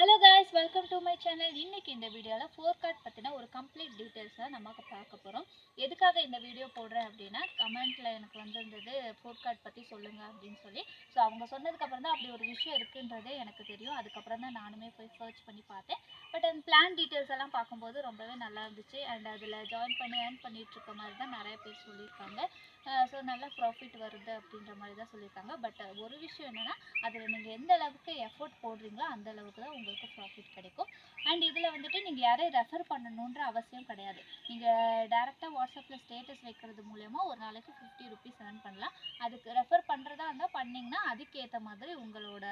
Hello guys welcome to my channel இன்றைக்கி இந்த வீடியோவில் ஃபோர் கார்ட் பற்றின ஒரு கம்ப்ளீட் டீட்டெயில்ஸை நமக்கு பார்க்க போகிறோம் எதுக்காக இந்த வீடியோ போடுறேன் அப்படின்னா கமெண்ட்டில் எனக்கு வந்திருந்தது ஃபோர் கார்ட் பற்றி சொல்லுங்கள் அப்படின்னு சொல்லி. ஸோ அவங்க சொன்னதுக்கப்புறம் தான் அப்படி ஒரு விஷயம் இருக்குன்றதே எனக்கு தெரியும். அதுக்கப்புறம் தான் நானுமே போய் சர்ச் பண்ணி பார்த்தேன். பட் அந்த பிளான் டீட்டெயில்ஸ் எல்லாம் பார்க்கும்போது ரொம்பவே நல்லா இருந்துச்சு. அண்ட் அதில் ஜாயின் பண்ணி ஏர்ன் பண்ணிகிட்ருக்க இருக்க மாதிரி தான் நிறைய பேர் சொல்லியிருக்காங்க. ஸோ நல்லா ப்ராஃபிட் வருது அப்படின்ற மாதிரி தான் சொல்லியிருக்காங்க. பட் ஒரு விஷயம் என்னென்னா அதில் நீங்கள் எந்த அளவுக்கு எஃபோர்ட் போடுறீங்களோ அந்த அளவுக்கு தான் உங்களுக்கு ப்ராஃபிட் கிடைக்கும். அண்ட் இதில் வந்துட்டு நீங்கள் யாரையும் ரெஃபர் பண்ணணுன்ற அவசியம் கிடையாது. நீங்கள் டேரெக்டாக வாட்ஸ்அப்பில் ஸ்டேட்டஸ் வைக்கிறது மூலயமா ஒரு நாளைக்கு ஃபிஃப்டி ருபீஸ் ஏர்ன் பண்ணலாம். அதுக்கு ரெஃபர் பண்ணுறதா இருந்தால் பண்ணிங்கன்னா அதுக்கேற்ற மாதிரி உங்களோட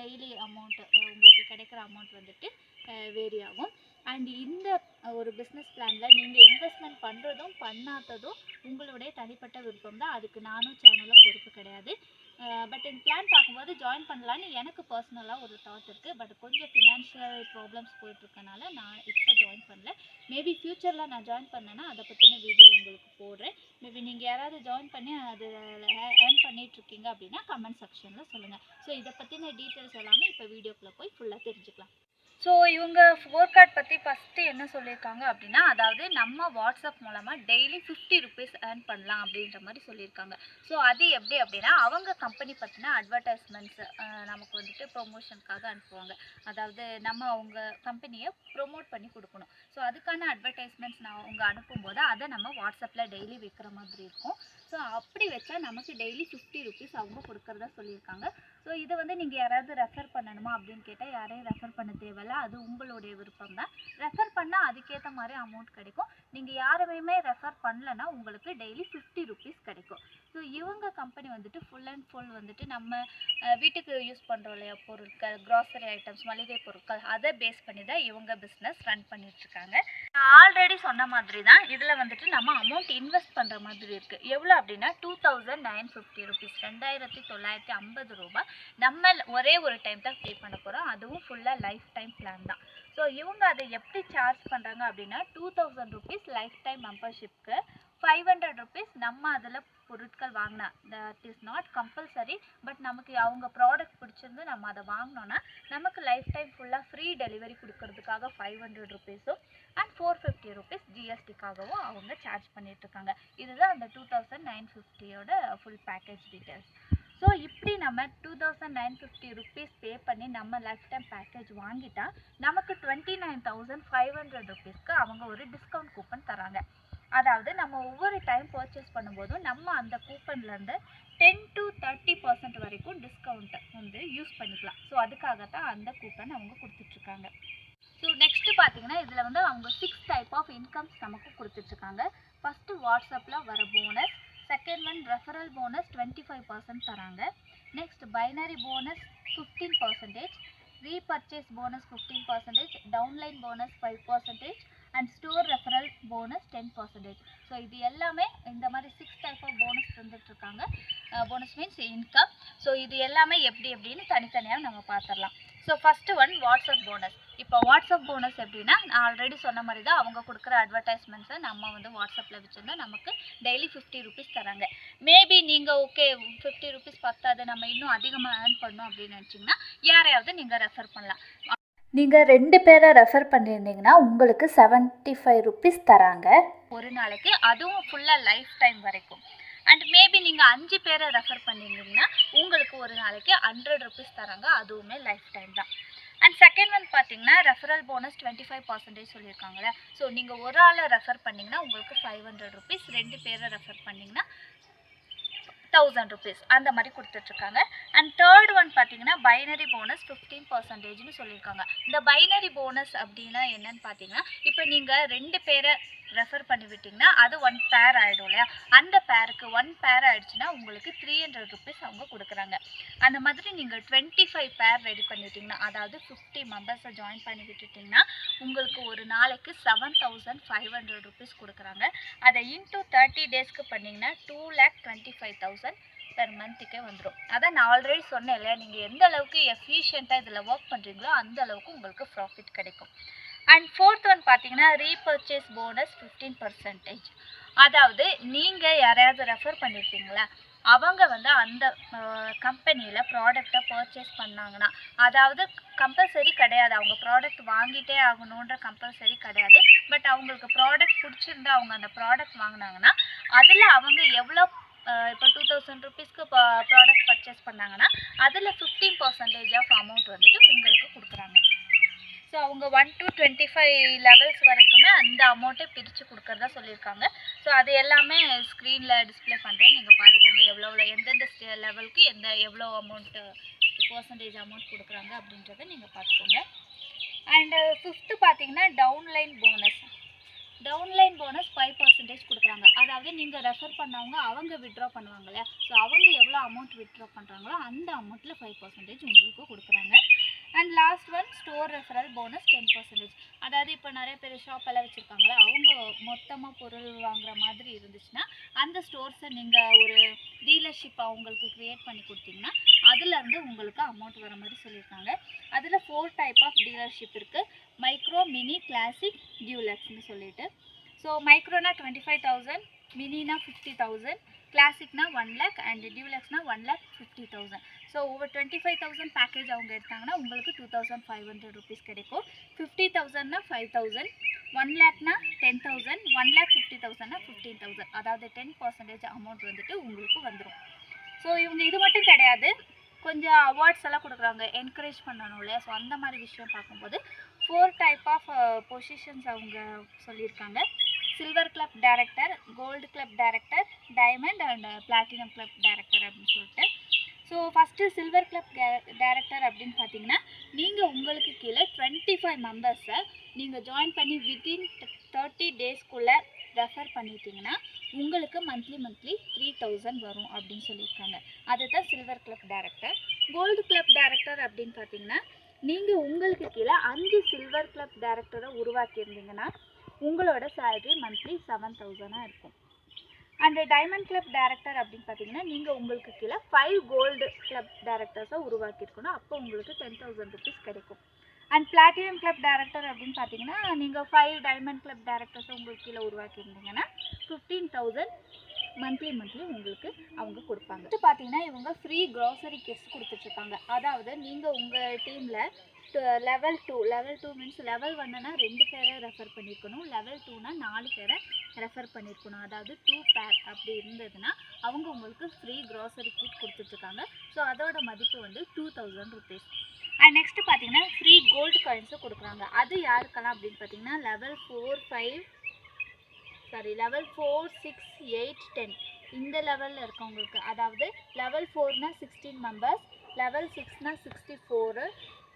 டெய்லி அமௌண்ட்டு உங்களுக்கு கிடைக்கிற அமௌண்ட் வந்துட்டு வேரி ஆகும். அண்ட் இந்த ஒரு பிஸ்னஸ் பிளானில் நீங்கள் இன்வெஸ்ட்மெண்ட் பண்ணுறதும் பண்ணாததும் உங்களுடைய தனிப்பட்ட விருப்பம் தான் அதுக்கு நானும் சேனலும் பொறுப்பு கிடையாது. பட் இந்த பிளான் பார்க்கும்போது ஜாயின் பண்ணலான்னு எனக்கு பர்சனலாக ஒரு தாட் இருக்குது பட் கொஞ்சம் ஃபினான்ஷியல் ப்ராப்ளம்ஸ் போயிட்டுருக்கனால நான் இப்போ ஜாயின் பண்ணல. மேபி ஃப்யூச்சரில் நான் ஜாயின் பண்ணேன்னா அதை பற்றின வீடியோ உங்களுக்கு போடுறேன். மேபி நீங்கள் யாராவது ஜாயின் பண்ணி அது ஏர்ன் பண்ணிகிட்ருக்கீங்க அப்படின்னா கமெண்ட் செக்ஷனில் சொல்லுங்கள் ஸோ இதை பற்றின டீட்டெயில்ஸ் எல்லாமே இப்போ வீடியோக்குள்ளே போய் ஃபுல்லாக தெரிஞ்சுக்கலாம். ஸோ இவங்க ஃபோர் கார்ட் பற்றி ஃபஸ்ட்டு என்ன சொல்லியிருக்காங்க அப்படின்னா அதாவது நம்ம வாட்ஸ்அப் மூலமாக டெய்லி ஃபிஃப்டி ருபீஸ் ஏர்ன் பண்ணலாம் அப்படின்ற மாதிரி சொல்லியிருக்காங்க. ஸோ அது எப்படி அப்படின்னா அவங்க கம்பெனி பற்றின அட்வர்டைஸ்மெண்ட்ஸ் நமக்கு வந்துட்டு ப்ரொமோஷனுக்காக அனுப்புவாங்க. அதாவது நம்ம அவங்க கம்பெனியை ப்ரொமோட் பண்ணி கொடுக்கணும். ஸோ அதுக்கான அட்வர்டைஸ்மெண்ட்ஸ் நான் அவங்க அனுப்பும்போது அதை நம்ம வாட்ஸ்அப்பில் டெய்லி வைக்கிற மாதிரி இருக்கும். ஸோ அப்படி வச்சா நமக்கு டெய்லி ஃபிஃப்டி ருபீஸ் அவங்க கொடுக்குறதா சொல்லியிருக்காங்க. ஸோ இதை வந்து நீங்கள் யாராவது ரெஃபர் பண்ணணுமா அப்படின்னு கேட்டால் யாரையும் ரெஃபர் பண்ண தேவையில்ல. அது உங்களுடைய விருப்பம் தான். ரெஃபர் பண்ணால் அதுக்கேற்ற மாதிரி அமௌண்ட் கிடைக்கும். நீங்கள் யாருமே ரெஃபர் பண்ணலன்னா உங்களுக்கு டெய்லி ஃபிஃப்டி ருபீஸ் கிடைக்கும். ஸோ இவங்க கம்பெனி வந்துட்டு ஃபுல் அண்ட் ஃபுல் வந்துட்டு நம்ம வீட்டுக்கு யூஸ் பண்ணுறோம் இல்லையா? பொருட்கள் க்ராசரி ஐட்டம்ஸ் மளிகை பொருட்கள் அதை பேஸ் பண்ணி தான் இவங்க பிஸ்னஸ் ரன் பண்ணிட்டுருக்காங்க ஆல்ரெடி சொன்ன மாதிரி தான் இதில் வந்துட்டு நம்ம அமௌண்ட் இன்வெஸ்ட் பண்ணுற மாதிரி இருக்குது எவ்வளோ அப்படின்னா two thousand nine fifty rupees ரெண்டாயிரத்தி தொள்ளாயிரத்தி ஐம்பது ரூபாய் நம்ம ஒரே ஒரு டைம் தான் பே பண்ண போகிறோம் அதுவும் ஃபுல்லாக லைஃப் டைம் பிளான் தான். ஸோ இவங்க அதை எப்படி சார்ஜ் பண்ணுறாங்க அப்படின்னா two thousand rupees lifetime மெம்பர்ஷிப்க்கு ஃபைவ் ஹண்ட்ரட் ருபீஸ் நம்ம அதில் பொருட்கள் வாங்கினா. That is not compulsory but நமக்கு அவங்க ப்ராடக்ட் பிடிச்சிருந்து நம்ம அதை வாங்கினோன்னா நமக்கு லைஃப் டைம் ஃபுல்லாக ஃப்ரீ டெலிவரி கொடுக்கறதுக்காக ஃபைவ் ஹண்ட்ரட் ருபீஸும் அண்ட் ஃபோர் ஃபிஃப்டி ருபீஸ் ஜிஎஸ்டிக்காகவும் அவங்க சார்ஜ் பண்ணிகிட்ருக்காங்க இதுதான் அந்த டூ தௌசண்ட் நைன் ஃபிஃப்டியோட ஃபுல் பேக்கேஜ் டீட்டெயில்ஸ் ஸோ இப்படி நம்ம two thousand nine fifty rupees pay பண்ணி நம்ம லைஃப் டைம் பேக்கேஜ் வாங்கிட்டா நமக்கு twenty nine thousand five hundred ருபீஸ்க்கு அவங்க ஒரு டிஸ்கவுண்ட் கூப்பன் தராங்க. அதாவது நம்ம ஒவ்வொரு டைம் பர்ச்சேஸ் பண்ணும்போதும் நம்ம அந்த கூப்பன்லேருந்து டென் டு தேர்ட்டி பர்சன்ட் வரைக்கும் டிஸ்கவுண்ட்டை வந்து யூஸ் பண்ணிக்கலாம். ஸோ அதுக்காக தான் அந்த கூப்பன் அவங்க கொடுத்துட்ருக்காங்க. ஸோ நெக்ஸ்ட்டு பார்த்தீங்கன்னா இதில் வந்து அவங்க சிக்ஸ் டைப் ஆஃப் இன்கம்ஸ் நமக்கு கொடுத்துட்ருக்காங்க. ஃபஸ்ட்டு வாட்ஸ்அப்பில் வர bonus second one referral bonus twenty five percent தராங்க. Next binary bonus fifteen percentage repurchase bonus fifteen percentage downline bonus five percentage and store referral bonus ten percentage so இது எல்லாமே இந்த மாதிரி six type of bonus தந்துட்டுருக்காங்க bonus means income so இது எல்லாமே எப்படி எப்படின்னு தனித்தனியாக நம்ம பார்த்துடலாம் so first one WhatsApp bonus இப்போ வாட்ஸ்அப் போனஸ் எப்படின்னா நான் ஆல்ரெடி சொன்ன மாதிரி தான் அவங்க கொடுக்குற அட்வர்டைஸ்மெண்ட்ஸை நம்ம வந்து வாட்ஸ்அப்பில் வச்சுருந்தா நமக்கு டெய்லி ஃபிஃப்டி ருபீஸ் தராங்க. மேபி நீங்கள் ஓகே ஃபிஃப்டி ருபீஸ் பத்தாது நம்ம இன்னும் அதிகமாக ஏர்ன் பண்ணோம் அப்படின்னு நினச்சிங்கன்னா யாரையாவது நீங்கள் ரெஃபர் பண்ணலாம். நீங்கள் ரெண்டு பேரை ரெஃபர் பண்ணியிருந்தீங்கன்னா உங்களுக்கு செவன்ட்டி ஃபைவ் ருபீஸ் தராங்க. ஒரு நாளைக்கு அதுவும் ஃபுல்லாக லைஃப் டைம் வரைக்கும். அண்ட் மேபி நீங்கள் அஞ்சு பேரை ரெஃபர் பண்ணியிருந்தீங்கன்னா உங்களுக்கு ஒரு நாளைக்கு ஹண்ட்ரட் ருபீஸ் தராங்க. அதுவுமே லைஃப் டைம் தான். அண்ட் செகண்ட் ஒன் பார்த்தீங்கன்னா referral bonus twenty five percentage சொல்லியிருக்காங்களே so நீங்கள் ஒரு ஆளை ரெஃபர் பண்ணிங்கன்னா உங்களுக்கு ஃபைவ் ஹண்ட்ரட் ருபீஸ் ரெண்டு பேரை ரெஃபர் பண்ணிங்கன்னா தௌசண்ட் ருபீஸ் அந்த மாதிரி கொடுத்துட்ருக்காங்க. அண்ட் தேர்ட் ஒன் பார்த்தீங்கன்னா பைனரி போனஸ் ஃபிஃப்டீன் பர்சன்டேஜ்னு சொல்லியிருக்காங்க இந்த பைனரி போனஸ் அப்படின்னா என்னன்னு பார்த்தீங்கன்னா இப்போ நீங்கள் ரெண்டு பேரை ரெஃபர் பண்ணி விட்டிங்கன்னா அது ஒன் பேர் ஆகிடும் இல்லையா? அந்த பேருக்கு ஒன் பேர் ஆகிடுச்சுன்னா உங்களுக்கு த்ரீ ஹண்ட்ரட் ருபீஸ் அவங்க கொடுக்குறாங்க. அந்த மாதிரி நீங்கள் டுவெண்ட்டி ஃபைவ் பேர் ரெடி பண்ணிட்டீங்கன்னா அதாவது ஃபிஃப்டி மெம்பர்ஸை ஜாயின் பண்ணி விட்டுட்டிங்கன்னா உங்களுக்கு ஒரு நாளைக்கு seven thousand five hundred rupees கொடுக்குறாங்க. அதை இன்டூ தேர்ட்டி டேஸ்க்கு பண்ணிங்கன்னா two lakh twenty five thousand per மந்த்துக்கே வந்துடும் அதான் நான் ஆல்ரெடி சொன்னேன் இல்லையா? நீங்கள் எந்த அளவுக்கு எஃபிஷியண்ட்டாக இதில் ஒர்க் பண்ணுறீங்களோ அந்த அளவுக்கு உங்களுக்கு ப்ராஃபிட் கிடைக்கும். அண்ட் ஃபோர்த் ஒன் பார்த்தீங்கன்னா ரீபர்ச்சேஸ் போனஸ் ஃபிஃப்டீன் பர்சன்டேஜ் அதாவது நீங்கள் யாரையாவது ரெஃபர் பண்ணியிருப்பீங்களா அவங்க வந்து அந்த கம்பெனியில் ப்ராடக்டை பர்ச்சேஸ் பண்ணாங்கன்னா அதாவது கம்பல்சரி கிடையாது. அவங்க ப்ராடக்ட் வாங்கிட்டே ஆகணுன்ற கம்பல்சரி கிடையாது. பட் அவங்களுக்கு ப்ராடக்ட் பிடிச்சிருந்து அவங்க அந்த ப்ராடக்ட் வாங்கினாங்கன்னா அதில் அவங்க எவ்வளோ இப்போ டூ தௌசண்ட் ருபீஸ்க்கு ப்ராடக்ட் பர்ச்சேஸ் பண்ணாங்கன்னா அதில் ஃபிஃப்டீன் பர்சன்டேஜ் ஆஃப் அமௌண்ட் வந்துட்டு உங்களுக்கு அவங்க one to twenty five levels வரைக்குமே அந்த அமௌண்ட்டை பிரித்து கொடுக்குறதா சொல்லியிருக்காங்க. ஸோ அது எல்லாமே ஸ்க்ரீனில் டிஸ்ப்ளே பண்ணுறேன் நீங்கள் பார்த்துக்கோங்க. எவ்வளோ எவ்வளோ எந்தெந்த லெவலுக்கு எந்த எவ்வளோ அமௌண்ட்டு பர்சன்டேஜ் அமௌண்ட் கொடுக்குறாங்க அப்படின்றத நீங்கள் பார்த்துக்கோங்க. அண்டு ஃபிஃப்த்து பார்த்தீங்கன்னா downline bonus downline bonus five percentage கொடுக்குறாங்க. அதாவது நீங்கள் ரெஃபர் பண்ணவங்க அவங்க விட்ரா பண்ணுவாங்க இல்லையா? ஸோ அவங்க எவ்வளோ அமௌண்ட் விட்ரா பண்ணுறாங்களோ அந்த அமௌண்ட்டில் ஃபைவ் பர்சன்டேஜ் உங்களுக்கு கொடுக்குறாங்க. And last one store referral bonus ten percentage அதாவது இப்போ நிறைய பேர் ஷாப் எல்லாம் வச்சுருக்காங்களே அவங்க மொத்தமாக பொருள் வாங்குற மாதிரி இருந்துச்சுன்னா அந்த ஸ்டோர்ஸை நீங்கள் ஒரு டீலர்ஷிப் அவங்களுக்கு க்ரியேட் பண்ணி கொடுத்தீங்கன்னா அதுலேருந்து உங்களுக்கு அமௌண்ட் வர மாதிரி சொல்லியிருக்காங்க. அதில் ஃபோர் டைப் ஆஃப் டீலர்ஷிப் இருக்குது மைக்ரோ மினி கிளாசிக் டியூலக்ஸ்னு சொல்லிட்டு. ஸோ மைக்ரோனா டுவெண்ட்டி ஃபைவ் தௌசண்ட் மினினா ஃபிஃப்டி தௌசண்ட் கிளாசிக்னா one lakh and டியூலக்ஸ்னால் one lakh fifty thousand so ஒவ்வொரு டுவெண்ட்டி ஃபைவ் தௌசண்ட் பேக்கேஜ் அவங்க எடுத்தாங்கன்னா உங்களுக்கு two thousand five hundred rupees கிடைக்கும். ஃபிஃப்டி தௌசண்ட்னா five thousand one லேக்னா ten thousand one lakh fifty தௌசண்ட்னா fifteen thousand அதாவது ten percentage amount வந்துட்டு உங்களுக்கு வந்துடும் ஸோ இவங்க இது மட்டும் கிடையாது. கொஞ்சம் அவார்ட்ஸ் எல்லாம் கொடுக்குறாங்க. என்கரேஜ் பண்ணணும் இல்லையா? ஸோ அந்த மாதிரி விஷயம் பார்க்கும்போது ஃபோர் டைப் ஆஃப் பொசிஷன்ஸ் அவங்க சொல்லியிருக்காங்க. Silver club director gold club director diamond and platinum club director அப்படின்னு சொல்லிட்டு. So first silver club director அப்படின்னு பார்த்தீங்கன்னா நீங்கள் உங்களுக்கு கீழே டுவெண்ட்டி ஃபைவ் மெம்பர்ஸை நீங்கள் ஜாயின் பண்ணி வித்தின் தேர்ட்டி டேஸ்க்குள்ளே ரெஃபர் பண்ணிட்டீங்கன்னா உங்களுக்கு மந்த்லி மந்த்லி த்ரீ தௌசண்ட் வரும் அப்படின்னு சொல்லியிருக்காங்க. அதுதான் silver club director gold club director அப்படின்னு பார்த்தீங்கன்னா நீங்கள் உங்களுக்கு கீழே அஞ்சு சில்வர் கிளப் டைரக்டரை உருவாக்கியிருந்தீங்கன்னா உங்களோட சேலரி மந்த்லி செவன் தௌசண்டாக இருக்கும். அண்ட் டைமண்ட் கிளப் டேரக்டர் அப்படின்னு பார்த்தீங்கன்னா நீங்கள் உங்களுக்கு கீழே ஃபைவ் கோல்டு கிளப் டேரக்டர்ஸாக உருவாக்கியிருக்கணும். அப்போ உங்களுக்கு டென் தௌசண்ட் ருபீஸ் கிடைக்கும். அண்ட் பிளாட்டினம் கிளப் டேரக்டர் அப்படின்னு பார்த்தீங்கன்னா நீங்கள் ஃபைவ் டைமண்ட் கிளப் டேரக்டர்ஸை உங்களுக்கு கீழே உருவாக்கியிருந்தீங்கன்னா ஃபிஃப்டீன் தௌசண்ட் மந்த்லி மந்த்லி உங்களுக்கு அவங்க கொடுப்பாங்க. அடுத்து பார்த்தீங்கன்னா இவங்க ஃப்ரீ க்ராசரி கிட்ஸ் கொடுத்துட்ருக்காங்க அதாவது நீங்கள் உங்கள் டீமில் level two level two means level ஒன்னுனா ரெண்டு பேரை ரெஃபர் பண்ணியிருக்கணும் லெவல் டூனா நாலு பேரை ரெஃபர் பண்ணியிருக்கணும் அதாவது டூ பேர் அப்படி இருந்ததுன்னா அவங்க உங்களுக்கு ஃப்ரீ க்ராசரி கிட் கொடுத்துட்ருக்காங்க. ஸோ அதோட மதிப்பு வந்து two thousand rupees and next பார்த்தீங்கன்னா ஃப்ரீ கோல்டு காயின்ஸும் கொடுக்குறாங்க. அது யாருக்கெல்லாம் அப்படின்னு பார்த்தீங்கன்னா level four five sorry level four six eight ten இந்த லெவலில் இருக்கவங்களுக்கு அதாவது லெவல் ஃபோர்னா சிக்ஸ்டீன் மெம்பர்ஸ் லெவல் சிக்ஸ்னா sixty four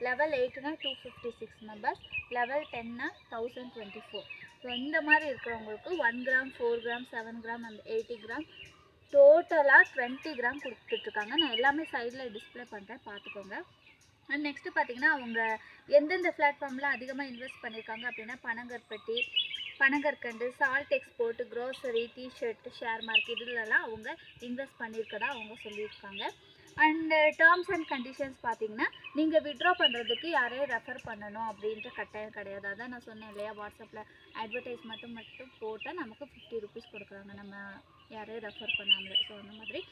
level எயிட்னா two fifty six members level டென்னா thousand twenty four so இந்த மாதிரி இருக்கிறவங்களுக்கு one gram four gram seven gram அந்த எயிட்டி கிராம் டோட்டலாக டுவெண்ட்டி கிராம் கொடுத்துட்ருக்காங்க. நான் எல்லாமே சைடில் டிஸ்ப்ளே பண்ணுறேன் பார்த்துக்கோங்க. அண்ட் நெக்ஸ்ட்டு பார்த்தீங்கன்னா அவங்க எந்தெந்த பிளாட்ஃபார்மில் அதிகமாக இன்வெஸ்ட் பண்ணியிருக்காங்க அப்படின்னா பனங்கற்பட்டி பனங்கற்கண்டு salt export grocery T shirt share market இதுலலாம் அவங்க இன்வெஸ்ட் பண்ணியிருக்கதா அவங்க சொல்லியிருக்காங்க. And terms uh, and conditions பார்த்தீங்கன்னா நீங்கள் விட்ரா பண்ணுறதுக்கு யாரையும் ரெஃபர் பண்ணணும் அப்படின்ற கட்டாயம் கிடையாது. அதான் நான் சொன்னேன் இல்லையா வாட்ஸ்அப்பில் அட்வர்டைஸ் மட்டும் மட்டும் போட்டால் நமக்கு ஃபிஃப்டி ருபீஸ் கொடுக்குறாங்க. நம்ம யாரையும் ரெஃபர் பண்ணாமல் ஸோ அந்த மாதிரி.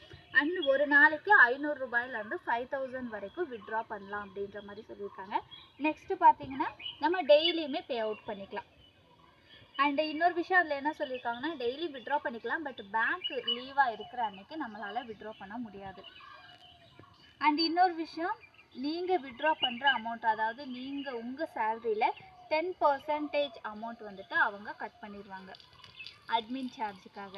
அண்ட் ஒரு நாளைக்கு ஐநூறு ரூபாயிலேருந்து ஃபைவ் தௌசண்ட் வரைக்கும் விட்ரா பண்ணலாம் அப்படின்ற மாதிரி சொல்லியிருக்காங்க. நெக்ஸ்ட்டு பார்த்தீங்கன்னா நம்ம டெய்லியுமே பே அவுட் பண்ணிக்கலாம். அண்ட் இன்னொரு விஷயம் அதில் என்ன சொல்லியிருக்காங்கன்னா டெய்லி விட்ரா பண்ணிக்கலாம். பட் பேங்க் லீவாக இருக்கிற அன்னைக்கு நம்மளால் விட்ரா பண்ண முடியாது. அண்ட் இன்னொரு விஷயம் நீங்கள் விட்ரா பண்ணுற அமௌண்ட் அதாவது நீங்கள் உங்கள் சேலரியில் டென் பர்சன்டேஜ் அமௌண்ட் வந்துட்டு அவங்க கட் பண்ணிடுவாங்க அட்மின் சார்ஜுக்காக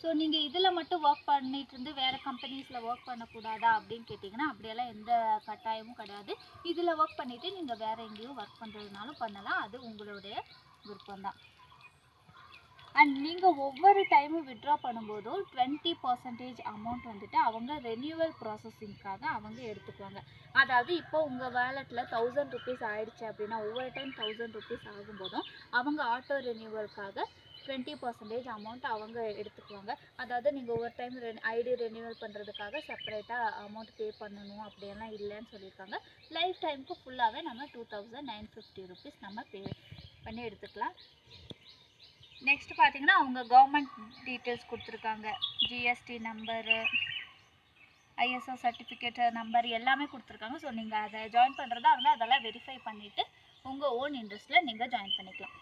ஸோ நீங்கள் இதில் மட்டும் ஒர்க் பண்ணிகிட்டு இருந்து வேறு கம்பெனிஸில் ஒர்க் பண்ணக்கூடாதா அப்படின்னு கேட்டிங்கன்னா அப்படியெல்லாம் எந்த கட்டாயமும் கிடையாது. இதில் ஒர்க் பண்ணிவிட்டு நீங்கள் வேறு எங்கேயும் ஒர்க் பண்ணுறதுனாலும் பண்ணலாம். அது உங்களுடைய விருப்பம்தான். அண்ட் நீங்கள் ஒவ்வொரு டைமும் விட்ரா பண்ணும்போதும் டுவெண்ட்டி பர்சன்டேஜ் அமௌண்ட் வந்துட்டு அவங்க ரெனியூவல் ப்ராசஸிங்க்காக அவங்க எடுத்துக்குவாங்க. அதாவது இப்போ உங்கள் வேலெட்டில் தௌசண்ட் ருபீஸ் ஆயிடுச்சு அப்படின்னா ஒவ்வொரு டைம் தௌசண்ட் ருபீஸ் ஆகும்போதும் அவங்க ஆட்டோ ரெனியூவல்க்காக டுவெண்ட்டி பர்சன்டேஜ் அமௌண்ட் அவங்க எடுத்துக்குவாங்க. அதாவது நீங்கள் ஒவ்வொரு டைம் ரெ ஐடி ரெனியூவல் பண்ணுறதுக்காக செப்பரேட்டாக அமௌண்ட் பே பண்ணணும் அப்படியெல்லாம் இல்லைன்னு சொல்லியிருக்காங்க. லைஃப் டைமுக்கு ஃபுல்லாகவே நம்ம two thousand nine fifty rupees நம்ம பே பண்ணி எடுத்துக்கலாம். நெக்ஸ்ட் பார்த்தீங்கன்னா அவங்க கவர்மெண்ட் டீட்டெயில்ஸ் கொடுத்துருக்காங்க. GST number ISO certificate number எல்லாமே கொடுத்துருக்காங்க. ஸோ நீங்கள் அதை ஜாயின் பண்ணுறதா இருந்தால் அதெல்லாம் வெரிஃபை பண்ணிவிட்டு உங்கள் ஓன் இன்ட்ரெஸ்ட்டில் நீங்கள் ஜாயின் பண்ணிக்கலாம்.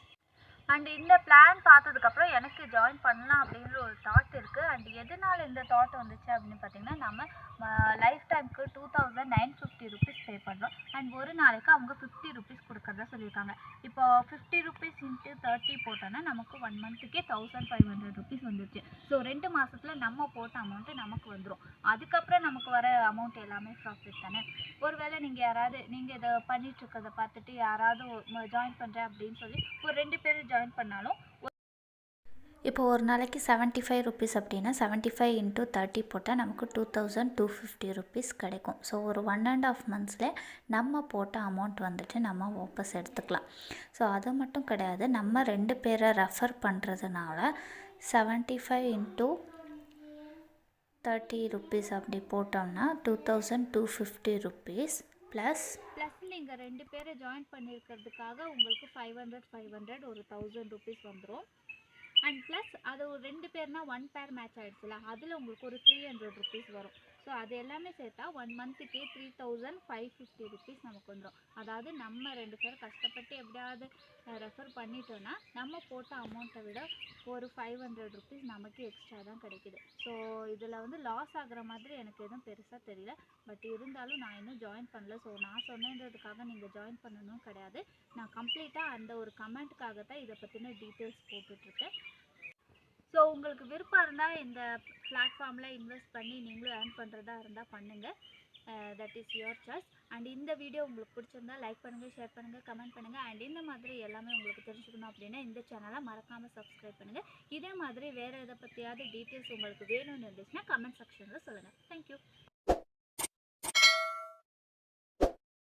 அண்ட் இந்த பிளான் பார்த்ததுக்கப்புறம் எனக்கு ஜாயின் பண்ணலாம் அப்படின்ற ஒரு தாட் இருக்குது அண்ட் எதனால் இந்த தாட் வந்துச்சு அப்படின்னு பார்த்தீங்கன்னா நம்ம லைஃப் டைம்க்கு two thousand nine fifty rupees pay பண்ணுறோம் அண்ட் ஒரு நாளைக்கு அவங்க ஃபிஃப்டி ருபீஸ் கொடுக்குறதா சொல்லியிருக்காங்க. இப்போ ஃபிஃப்டி ருபீஸ் இன்ட்டு தேர்ட்டி போட்டோன்னா நமக்கு ஒன் மந்த்துக்கே தௌசண்ட் ஃபைவ் ஹண்ட்ரட் ருபீஸ் வந்துருச்சு. ஸோ ரெண்டு மாதத்தில் நம்ம போட்ட அமௌண்ட்டு நமக்கு வந்துடும் அதுக்கப்புறம் நமக்கு வர அமௌண்ட் எல்லாமே ப்ராஃபிட் தானே? ஒருவேளை நீங்கள் யாராவது நீங்கள் இதை பண்ணிட்டு பார்த்துட்டு யாராவது ஜாயின் பண்ணுறேன் அப்படின்னு சொல்லி ஒரு ரெண்டு பேர் ஜாயின் பண்ணாலும் இப்போ ஒரு நாளைக்கு செவன்ட்டி ஃபைவ் ருபீஸ் அப்படின்னா செவன்ட்டி ஃபைவ் இன்ட்டு தேர்ட்டி போட்டால் நமக்கு two thousand two fifty rupees கிடைக்கும். ஸோ ஒரு ஒன் அண்ட் ஆஃப் மந்த்ஸில் நம்ம போட்ட அமௌண்ட் வந்துட்டு நம்ம வாபஸ் எடுத்துக்கலாம். ஸோ அது மட்டும் கிடையாது. நம்ம ரெண்டு பேரை ரெஃபர் பண்ணுறதுனால seventy five into thirty rupees அப்படி போட்டோம்னா two thousand two fifty rupees plus நீங்கள் ரெண்டு பேரை ஜாயின் பண்ணியிருக்கிறதுக்காக உங்களுக்கு ஃபைவ் ஹண்ட்ரட் ஃபைவ் ஹண்ட்ரட் ஒரு தௌசண்ட் ருபீஸ் வந்துடும் அண்ட் ப்ளஸ் அது ஒரு ரெண்டு பேர்னால் ஒன் பேர் மேட்ச் ஆகிடுச்சுல அதில் உங்களுக்கு ஒரு த்ரீ ஹண்ட்ரட் ருபீஸ் வரும். ஸோ அது எல்லாமே சேர்த்தா one மந்த்துக்கே three thousand five fifty rupees நமக்கு வந்துடும் அதாவது நம்ம ரெண்டு பேரும் கஷ்டப்பட்டு எப்படியாவது ரெஃபர் பண்ணிட்டோன்னா நம்ம போட்ட அமௌண்ட்டை விட ஒரு ஃபைவ் ஹண்ட்ரட் ருபீஸ் நமக்கு எக்ஸ்ட்ரா தான் கிடைக்குது. ஸோ இதில் வந்து லாஸ் ஆகிற மாதிரி எனக்கு எதுவும் பெருசாக தெரியல. பட் இருந்தாலும் நான் இன்னும் ஜாயின் பண்ணல. ஸோ நான் சொன்னேன்றதுக்காக நீங்கள் ஜாயின் பண்ணணும் கிடையாது. நான் கம்ப்ளீட்டாக அந்த ஒரு கமெண்ட்டுக்காக தான் இதை பற்றின டீட்டெயில்ஸ் போட்டுட்ருக்கேன். ஸோ உங்களுக்கு விருப்பம் இருந்தால் இந்த பிளாட்ஃபார்மில் இன்வெஸ்ட் பண்ணி நீங்களும் ஏர்ன் பண்ணுறதா இருந்தால் பண்ணுங்கள் that uh, is your choice and இந்த வீடியோ உங்களுக்கு பிடிச்சிருந்தா லைக் பண்ணுங்கள் ஷேர் பண்ணுங்கள் கமெண்ட் பண்ணுங்கள் அண்ட் இந்த மாதிரி எல்லாமே உங்களுக்கு தெரிஞ்சுக்கணும் அப்படின்னா இந்த சேனலை மறக்காமல் சப்ஸ்கிரைப் பண்ணுங்கள் இதே மாதிரி வேறு எதை பற்றியாவது டீட்டெயில்ஸ் உங்களுக்கு வேணும்னு இருந்துச்சுன்னா கமெண்ட் செக்ஷனில் சொல்லுங்கள் தேங்க்யூ